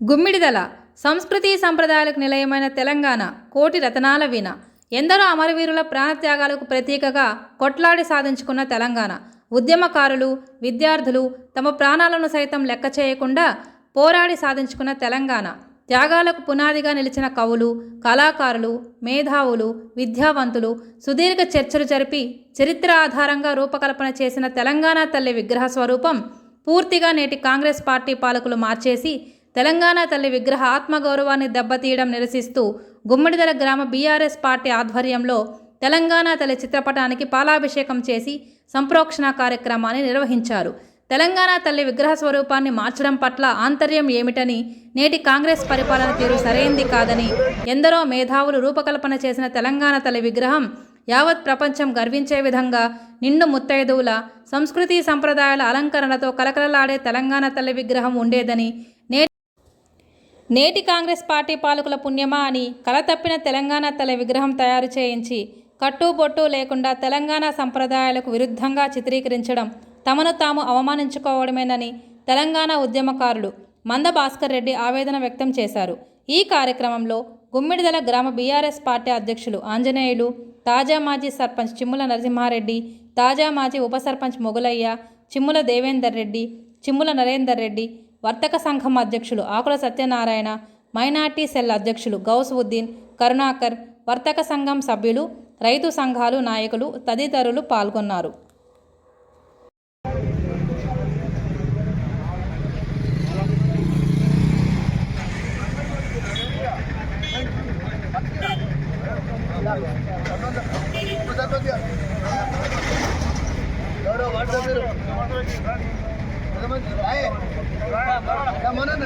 గుమ్మిడిదల సంస్కృతి సంప్రదాయాలకు నిలయమైన తెలంగాణ కోటి రతనాల వీణ. ఎందరో అమరవీరుల ప్రాణత్యాగాలకు ప్రతీకగా కొట్లాడి సాధించుకున్న తెలంగాణ. ఉద్యమకారులు విద్యార్థులు తమ ప్రాణాలను సైతం లెక్క చేయకుండా పోరాడి సాధించుకున్న తెలంగాణ. త్యాగాలకు పునాదిగా నిలిచిన కవులు కళాకారులు మేధావులు విద్యావంతులు సుదీర్ఘ చర్చలు జరిపి చరిత్ర ఆధారంగా రూపకల్పన చేసిన తెలంగాణ తల్లి విగ్రహ స్వరూపం పూర్తిగా నేటి కాంగ్రెస్ పార్టీ పాలకులు మార్చేసి తెలంగాణ తల్లి విగ్రహ ఆత్మగౌరవాన్ని దెబ్బతీయడం నిరసిస్తూ గుమ్మడిదల గ్రామ బీఆర్ఎస్ పార్టీ ఆధ్వర్యంలో తెలంగాణ తల్లి చిత్రపటానికి పాలాభిషేకం చేసి సంప్రోక్షణ కార్యక్రమాన్ని నిర్వహించారు. తెలంగాణ తల్లి విగ్రహ స్వరూపాన్ని మార్చడం పట్ల ఆంతర్యం ఏమిటని నేటి కాంగ్రెస్ పరిపాలన తీరు సరైంది కాదని ఎందరో మేధావులు రూపకల్పన చేసిన తెలంగాణ తల్లి విగ్రహం యావత్ ప్రపంచం గర్వించే విధంగా నిండు ముత్తైదువుల సంస్కృతి సంప్రదాయాల అలంకరణతో కలకలలాడే తెలంగాణ తల్లి విగ్రహం ఉండేదని నే నేటి కాంగ్రెస్ పార్టీ పాలకుల పుణ్యమా అని కలతప్పిన తెలంగాణ తల్లి విగ్రహం తయారు చేయించి కట్టుబొట్టు లేకుండా తెలంగాణ సంప్రదాయాలకు విరుద్ధంగా చిత్రీకరించడం తమను తాము అవమానించుకోవడమేనని తెలంగాణ ఉద్యమకారులు మంద భాస్కర్ రెడ్డి ఆవేదన వ్యక్తం చేశారు. ఈ కార్యక్రమంలో గుమ్మిడిదల గ్రామ బీఆర్ఎస్ పార్టీ అధ్యక్షులు ఆంజనేయులు తాజా మాజీ సర్పంచ్ చిమ్ముల నరసింహారెడ్డి తాజా మాజీ ఉప సర్పంచ్ మొగులయ్య చిమ్ముల దేవేందర్ రెడ్డి చిమ్ముల నరేందర్ రెడ్డి వర్తక సంఘం అధ్యక్షులు ఆకుల సత్యనారాయణ మైనార్టీ సెల్ అధ్యక్షులు గౌసుద్దీన్ కరుణాకర్ వర్తక సంఘం సభ్యులు రైతు సంఘాలు నాయకులు తదితరులు పాల్గొన్నారు.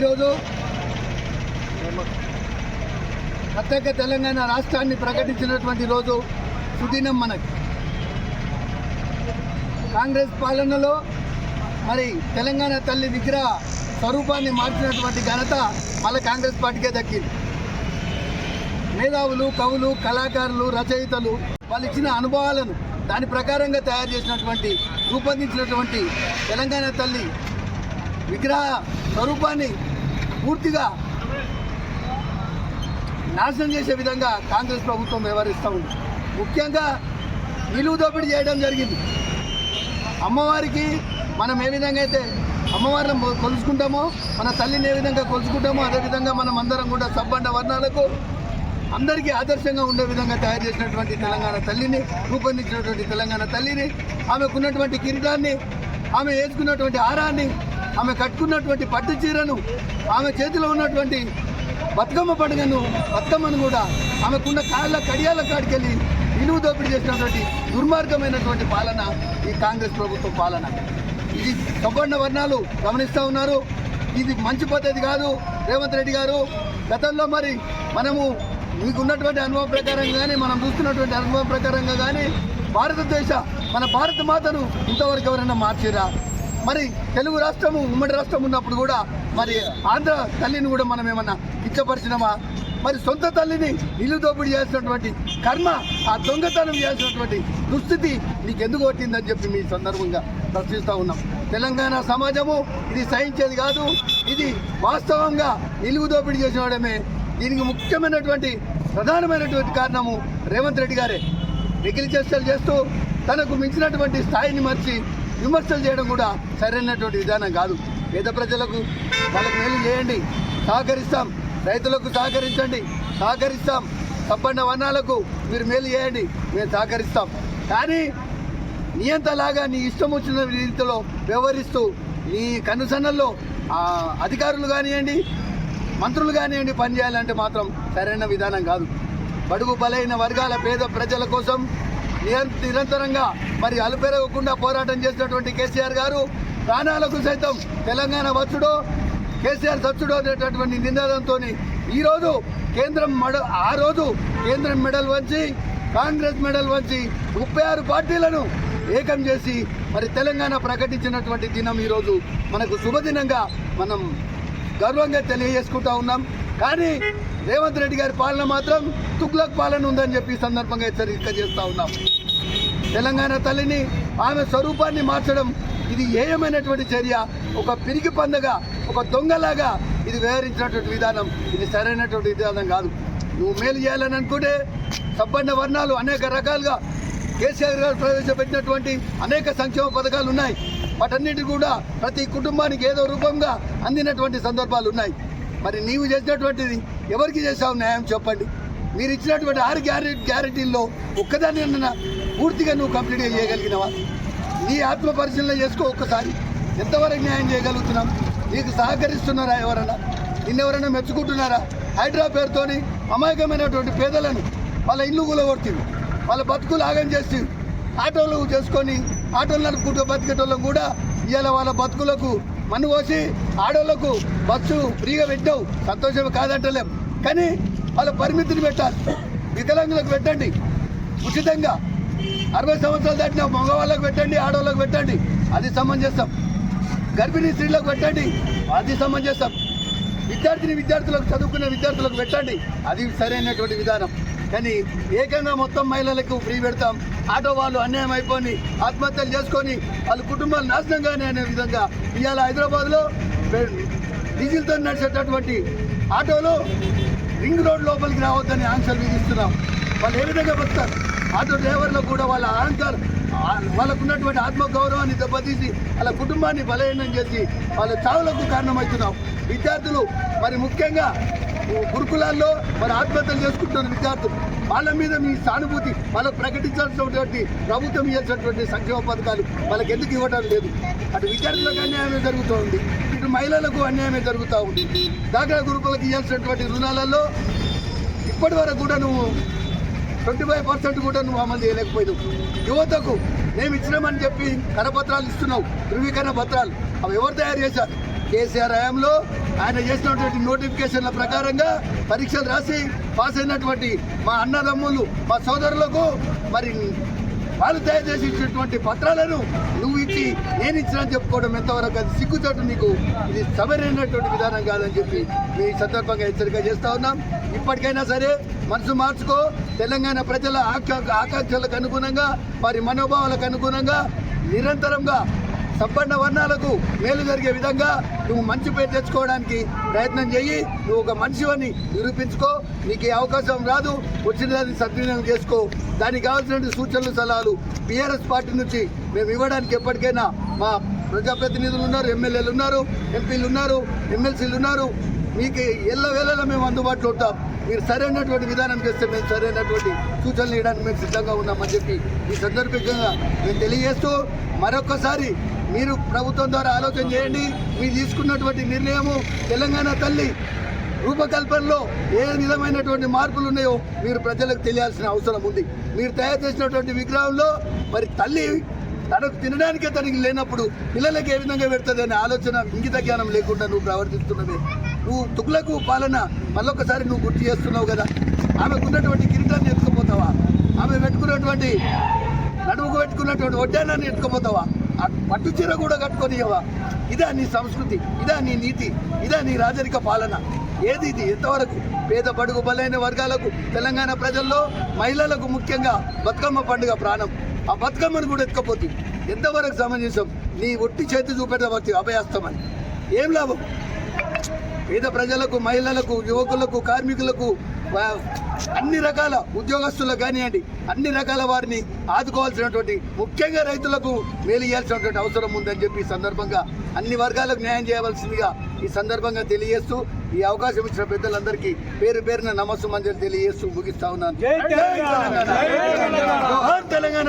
ఈరోజు ప్రత్యేక తెలంగాణ రాష్ట్రాన్ని ప్రకటించినటువంటి రోజు సుదినం మనకి. కాంగ్రెస్ పాలనలో మరి తెలంగాణ తల్లి విగ్రహ స్వరూపాన్ని మార్చినటువంటి ఘనత మళ్ళీ కాంగ్రెస్ పార్టీకే దక్కింది. మేధావులు కవులు కళాకారులు రచయితలు వాళ్ళు ఇచ్చిన అనుభవాలను దాని ప్రకారంగా తయారు చేసినటువంటి రూపొందించినటువంటి తెలంగాణ తల్లి విగ్రహ స్వరూపాన్ని పూర్తిగా నాశనం చేసే విధంగా కాంగ్రెస్ ప్రభుత్వం వ్యవహరిస్తూ ఉంది. ముఖ్యంగా నిలువు దోపిడీ చేయడం జరిగింది. అమ్మవారికి మనం ఏ విధంగా అయితే అమ్మవారిని కొలుచుకుంటామో మన తల్లిని ఏ విధంగా కొలుసుకుంటామో అదేవిధంగా మనం అందరం కూడా సబ్బండ వర్ణాలకు అందరికీ ఆదర్శంగా ఉండే విధంగా తయారు చేసినటువంటి తెలంగాణ తల్లిని రూపొందించినటువంటి తెలంగాణ తల్లిని ఆమెకున్నటువంటి కిరీటాన్ని ఆమె వేసుకున్నటువంటి ఆరాన్ని ఆమె కట్టుకున్నటువంటి పట్టు చీరను ఆమె చేతిలో ఉన్నటువంటి బతుకమ్మ పండుగను బతుకమ్మను కూడా ఆమెకున్న కాళ్ళ కడియాల కాడికెళ్ళి నిలువు దోపిడీ చేసినటువంటి దుర్మార్గమైనటువంటి పాలన ఈ కాంగ్రెస్ ప్రభుత్వం పాలన. ఇది సబ్బండ వర్ణాలు గమనిస్తూ ఉన్నారు. ఇది మంచి పద్ధతి కాదు రేవంత్ రెడ్డి గారు. గతంలో మరి మనము మీకు ఉన్నటువంటి అనుభవం ప్రకారంగా కానీ మనం చూస్తున్నటువంటి అనుభవం ప్రకారంగా కానీ భారతదేశ మన భారత మాతను ఇంతవరకు ఎవరైనా మార్చిరా? మరి తెలుగు రాష్ట్రము ఉమ్మడి రాష్ట్రం ఉన్నప్పుడు కూడా మరి ఆంధ్ర తల్లిని కూడా మనం ఏమన్నా ఇచ్చపరిచినామా మరి సొంత తల్లిని ఇల్లు దోపిడీ చేసినటువంటి కర్మ ఆ దొంగతనం చేసినటువంటి దుస్థితి నీకు ఎందుకు వచ్చిందని చెప్పి మీ సందర్భంగా ప్రశ్నిస్తూ ఉన్నాం. తెలంగాణ సమాజము ఇది సహించేది కాదు ఇది వాస్తవంగా నిలువు దోపిడీ చేసిన వాడమే. దీనికి ముఖ్యమైనటువంటి ప్రధానమైనటువంటి కారణము రేవంత్ రెడ్డి గారే. మిగిలి చర్చలు చేస్తూ తనకు మించినటువంటి స్థాయిని మర్చి విమర్శలు చేయడం కూడా సరైనటువంటి విధానం కాదు. పేద ప్రజలకు వాళ్ళకు మేలు చేయండి సహకరిస్తాం. రైతులకు సహకరించండి సహకరిస్తాం. తప్పండ వర్ణాలకు మీరు మేలు చేయండి మేము సహకరిస్తాం. కానీ నియంతలాగా నీ ఇష్టం వచ్చిన రీతిలో వ్యవహరిస్తూ నీ కనుసన్నల్లో అధికారులు కానివ్వండి మంత్రులు కానివ్వండి పనిచేయాలంటే మాత్రం సరైన విధానం కాదు. బడుగు బలైన వర్గాల పేద ప్రజల కోసం నిరంతరంగా మరి అలుపెరగకుండా పోరాటం చేసినటువంటి కేసీఆర్ గారు ప్రాణాలకు సైతం తెలంగాణ వచ్చుడో కేసీఆర్ సచ్చుడో అనేటటువంటి నినాదంతో ఈరోజు కేంద్రం మడ ఆ రోజు కేంద్రం మెడల్ వంచి కాంగ్రెస్ మెడల్ వంచి ముప్పై ఆరు పార్టీలను ఏకం చేసి మరి తెలంగాణ ప్రకటించినటువంటి దినం ఈరోజు మనకు శుభదినంగా మనం గర్వంగా తెలియజేసుకుంటా ఉన్నాం. కానీ రేవంత్ రెడ్డి గారి పాలన మాత్రం తుగ్లక్ పాలన ఉందని చెప్పి సందర్భంగా హెచ్చరిక చేస్తూ ఉన్నాం. తెలంగాణ తల్లిని ఆమె స్వరూపాన్ని మార్చడం ఇది ఏయమైనటువంటి చర్య ఒక పిరికి పందగా ఒక దొంగలాగా ఇది వ్యవహరించినటువంటి విధానం ఇది సరైనటువంటి విధానం కాదు. నువ్వు మేలు చేయాలని అనుకుంటే సబ్బన్న వర్ణాలు అనేక రకాలుగా కేసీఆర్ గారు ప్రవేశపెట్టినటువంటి అనేక సంక్షేమ పథకాలు ఉన్నాయి. వాటన్నిటి కూడా ప్రతి కుటుంబానికి ఏదో రూపంగా అందినటువంటి సందర్భాలు ఉన్నాయి. మరి నీవు చేసినటువంటిది ఎవరికి చేసావు న్యాయం చెప్పండి. మీరు ఇచ్చినటువంటి ఆరు గ్యారెంటీ గ్యారెంటీల్లో ఒక్కదాన్ని పూర్తిగా నువ్వు కంప్లీట్ చేయగలిగినవా? నీ ఆత్మ పరిశీలన చేసుకో ఒక్కసారి. ఎంతవరకు న్యాయం చేయగలుగుతున్నాం? నీకు సహకరిస్తున్నారా ఎవరన్నా? నిన్నెవరైనా మెచ్చుకుంటున్నారా? హైడ్రా పేరుతోని అమాయకమైనటువంటి పేదలను వాళ్ళ ఇల్లు కూలగొడుతుంది వాళ్ళ బతుకులు ఆగం చేసి ఆటోలు చేసుకొని ఆటోలు నడుపుకుంటూ బతికేటోళ్ళం కూడా ఇవాళ వాళ్ళ బతుకులకు మన్ను పోసి ఆడోళ్ళకు బస్సు ఫ్రీగా పెట్టావు సంతోషం కాదంటలేం. కానీ వాళ్ళ పరిమితిని పెట్టాలి. వికలాంగులకు పెట్టండి. ఉచితంగా అరవై సంవత్సరాలు దాటిన మగవాళ్ళకు పెట్టండి ఆడవాళ్ళకు పెట్టండి. అది సమంజసం. గర్భిణీ స్త్రీలకు పెట్టండి అది సమంజసం. విద్యార్థిని విద్యార్థులకు చదువుకునే విద్యార్థులకు పెట్టండి. అది సరైనటువంటి విధానం. కానీ ఏకంగా మొత్తం మహిళలకు ఫ్రీ పెడతాం. ఆటో వాళ్ళు అన్యాయం అయిపోయి ఆత్మహత్యలు చేసుకొని వాళ్ళ కుటుంబాలు నాశనం కానీ అనే విధంగా ఇవాళ హైదరాబాద్లో డీజిల్తో నడిచేటటువంటి ఆటోలు రింగ్ రోడ్ లోపలికి రావద్దని ఆంక్షలు విధిస్తున్నాం. వాళ్ళు ఏ విధంగా వస్తారు ఆటో డ్రైవర్లకు కూడా వాళ్ళ అహంకారం వాళ్ళకున్నటువంటి వాళ్ళకు ఉన్నటువంటి ఆత్మగౌరవాన్ని దెబ్బతీసి వాళ్ళ కుటుంబాన్ని బలహీనం చేసి వాళ్ళ చావులకు కారణమవుతున్నాం. విద్యార్థులు మరి ముఖ్యంగా గురుకులాల్లో మరి ఆత్మహత్యలు చేసుకుంటున్న విద్యార్థులు వాళ్ళ మీద మీ సానుభూతి వాళ్ళకు ప్రకటించాల్సినటువంటి ప్రభుత్వం ఇవ్వాల్సినటువంటి సంక్షేమ పథకాలు వాళ్ళకి ఎందుకు ఇవ్వడం లేదు? అటు విద్యార్థులకు అన్యాయమే జరుగుతూ ఉంది. ఇటు మహిళలకు అన్యాయమే జరుగుతూ ఉంది. దాఖలా గురుకులకు ఇవ్వాల్సినటువంటి రుణాలలో ఇప్పటి వరకు కూడా నువ్వు ట్వంటీ ఫైవ్ పర్సెంట్ కూడా నువ్వు అమలు చేయలేకపోయావు. యువతకు మేము ఇచ్చినామని చెప్పి కరపత్రాలు ఇస్తున్నావు ధృవీకరణ పత్రాలు. అవి ఎవరు తయారు చేశారు? కేసీఆర్ హయాంలో ఆయన చేసినటువంటి నోటిఫికేషన్ల ప్రకారంగా పరీక్షలు రాసి పాస్ అయినటువంటి మా అన్నదమ్ములు మా సోదరులకు మరి వాళ్ళు తయారు చేసి పత్రాలను నువ్వు ఇచ్చి నేను ఇచ్చినా చెప్పుకోవడం ఎంతవరకు అది సిగ్గుచోటు నీకు ఇది సబరైనటువంటి విధానం కాదని చెప్పి మీ సందర్భంగా హెచ్చరిక చేస్తా ఉన్నాం. ఇప్పటికైనా సరే మనసు మార్చుకో. తెలంగాణ ప్రజల ఆకా ఆకాంక్షలకు అనుగుణంగా వారి మనోభావాలకు అనుగుణంగా నిరంతరంగా సంపన్న వర్ణాలకు మేలు జరిగే విధంగా నువ్వు మంచి పేరు తెచ్చుకోవడానికి ప్రయత్నం చెయ్యి. నువ్వు ఒక మనిషివని నిరూపించుకో. నీకు ఏ అవకాశం రాదు. వచ్చిన దాన్ని సద్వినియోగం చేసుకో. దానికి కావాల్సిన సూచనలు సలహాలు బీఆర్ఎస్ పార్టీ నుంచి మేము ఇవ్వడానికి ఎప్పటికైనా మా ప్రజాప్రతినిధులు ఉన్నారు ఎమ్మెల్యేలు ఉన్నారు ఎంపీలు ఉన్నారు ఎమ్మెల్సీలు ఉన్నారు. మీకు ఎల్ల వేళలా మేము అందుబాటులో ఉంటాం. మీరు సరైనటువంటి విధానానికి చేస్తే మేము సరైనటువంటి సూచనలు ఇవ్వడానికి మేము సిద్ధంగా ఉన్నామని చెప్పి ఈ సందర్భంగా మేము తెలియజేస్తూ మరొకసారి మీరు ప్రభుత్వం ద్వారా ఆలోచన చేయండి. మీరు తీసుకున్నటువంటి నిర్ణయము తెలంగాణ తల్లి రూపకల్పనలో ఏ విధమైనటువంటి మార్పులు ఉన్నాయో మీరు ప్రజలకు తెలియాల్సిన అవసరం ఉంది. మీరు తయారు చేసినటువంటి విగ్రహంలో మరి తల్లి తనకు తినడానికే తనకి లేనప్పుడు పిల్లలకు ఏ విధంగా పెడుతుంది అనే ఆలోచన ఇంగిత జ్ఞానం లేకుండా నువ్వు ప్రవర్తిస్తున్నవే. నువ్వు తుకులకు పాలన మళ్ళొకసారి నువ్వు గుర్తు చేస్తున్నావు కదా. ఆమెకు ఉన్నటువంటి కిరీటాన్ని ఎత్తుకుపోతావా? ఆమె పెట్టుకున్నటువంటి నడుముకు పెట్టుకున్నటువంటి వడ్డానాన్ని ఎత్తుకుపోతావా? పట్టు చీర కూడా కట్టుకొనియవా ఇదా నీ సంస్కృతి ఇదా నీ నీతి ఇదా నీ రాజరిక పాలన. ఏది ఇది? ఎంతవరకు? పేద బడుగు బలైన వర్గాలకు తెలంగాణ ప్రజల్లో మహిళలకు ముఖ్యంగా బతుకమ్మ పండుగ ప్రాణం. ఆ బతుకమ్మను కూడా ఎత్తుకపోతుంది ఎంతవరకు సమంజసం? నీ ఒట్టి చేతి చూపెట్టవచ్చు అభయాస్తమని ఏం లాభం? పేద ప్రజలకు మహిళలకు యువకులకు కార్మికులకు అన్ని రకాల ఉద్యోగస్తులకు కానివ్వండి అన్ని రకాల వారిని ఆదుకోవాల్సినటువంటి ముఖ్యంగా రైతులకు మేలు ఇవ్వాల్సినటువంటి అవసరం ఉందని చెప్పి ఈ సందర్భంగా అన్ని వర్గాలకు న్యాయం చేయవలసిందిగా ఈ సందర్భంగా తెలియజేస్తూ ఈ అవకాశం ఇచ్చిన పెద్దలందరికీ పేరు పేరున నమస్సు మంజరి తెలియజేస్తూ ముగిస్తా ఉన్నాను. తెలంగాణ!